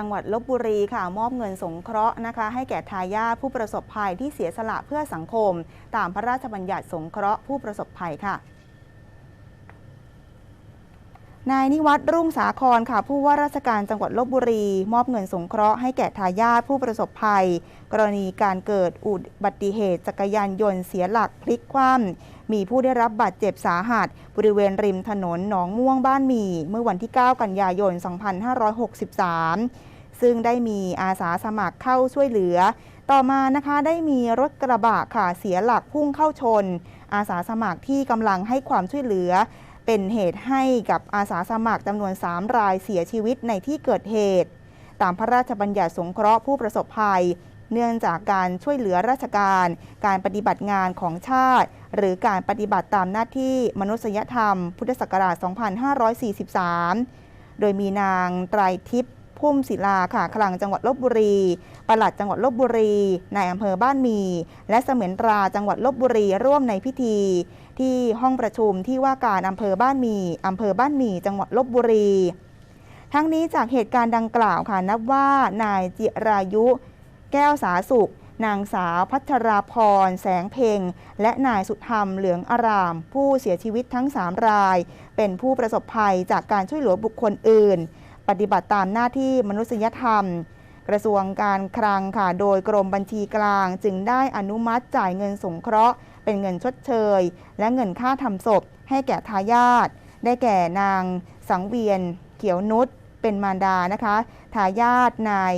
จังหวัดลบบุรีค่ะมอบเงินสงเคราะห์นะคะ ให้แก่ทายาทผู้ประสบภัยที่เสียสละเพื่อสังคม ตามพระราชบัญญัติสงเคราะห์ผู้ประสบภัยค่ะนายนิวัฒน์รุ่งสาครค่ะ ผู้ว่าราชการจังหวัดลบบุรี มอบเงินสงเคราะห์ให้แก่ทายาทผู้ประสบภัย กรณีการเกิดอุบัติเหตุจักรยานยนต์เสียหลักพลิกคว่ำมีผู้ได้รับบาดเจ็บสาหัส บริเวณริมถนนหนองม่วงบ้านมี เมื่อวันที่ 9 กันยายน 2563 ซึ่งได้มีอาสาสมัครเข้าช่วยเหลือ ต่อมานะคะได้มีรถกระบะค่ะเสียหลักพุ่งเข้าชน อาสาสมัครที่กำลังให้ความช่วยเหลือ เป็นเหตุให้กับอาสาสมัครจำนวน 3 รายเสียชีวิตในที่เกิดเหตุ ตามพระราชบัญญัติสงเคราะห์ผู้ประสบภัย เนื่องจากการช่วยเหลือราชการ การปฏิบัติงานของชาติ หรือการปฏิบัติตามหน้าที่มนุษยธรรม พุทธศักราช 2543 โดยมีนางไตรทิพย์ พุ่มศิลาค่ะคลังจังหวัดลบบุรี ปลัดจังหวัดลบบุรีนายอำเภอบ้านมี และเสมียนตราจังหวัดลบบุรีร่วมในพิธี ที่ห้องประชุมที่ว่าการอำเภอบ้านมีอำเภอบ้านมีจังหวัดลบบุรี ทั้งนี้จากเหตุการณ์ดังกล่าวค่ะนับว่านายจิรายุ แก้วสาสุขนางสาวพัชราพร แสงเพ็ง และนายสุธรรมเหลืองอาราม ผู้เสียชีวิตทั้ง 3 ราย เป็นผู้ประสบภัยจากการช่วยเหลือบุคคลอื่น ปฏิบัติตามหน้าที่มนุษยธรรม กระทรวงการคลังค่ะโดยกรมบัญชีกลาง จึงได้อนุมัติจ่ายเงินสงเคราะห์ เป็นเงินชดเชย และเงินค่าทำศพ ให้แก่ทายาทได้แก่นางสังเวียน เขียวนุชเป็นมารดานะคะทายาทนาย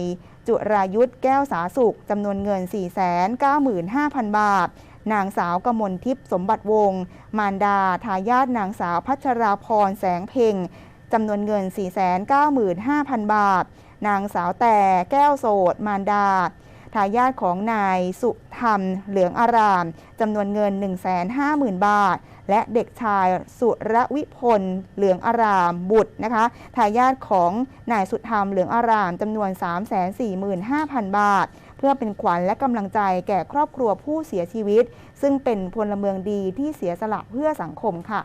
จุรายุทธแก้วสาสุขจำนวนเงิน 495,000 บาท นางสาวกมลทิพย์สมบัติวงศ์มารดา ทายาทนางสาวพัชราพรแสงเพ็ง จำนวนเงิน 495,000 บาท นางสาวแต่แก้วโสด มารดา ทายาทของนายสุธรรม เหลืองอารามจำนวนเงิน 150,000 บาท และเด็กชายสุรวิพล เหลืองอารามบุตรนะคะ ทายาทของนายสุธรรม เหลืองอารามจำนวน 345,000 บาทเพื่อเป็นขวัญและกำลังใจแก่ครอบครัวผู้เสียชีวิต ซึ่งเป็นพลเมืองดีที่เสียสละเพื่อสังคมค่ะ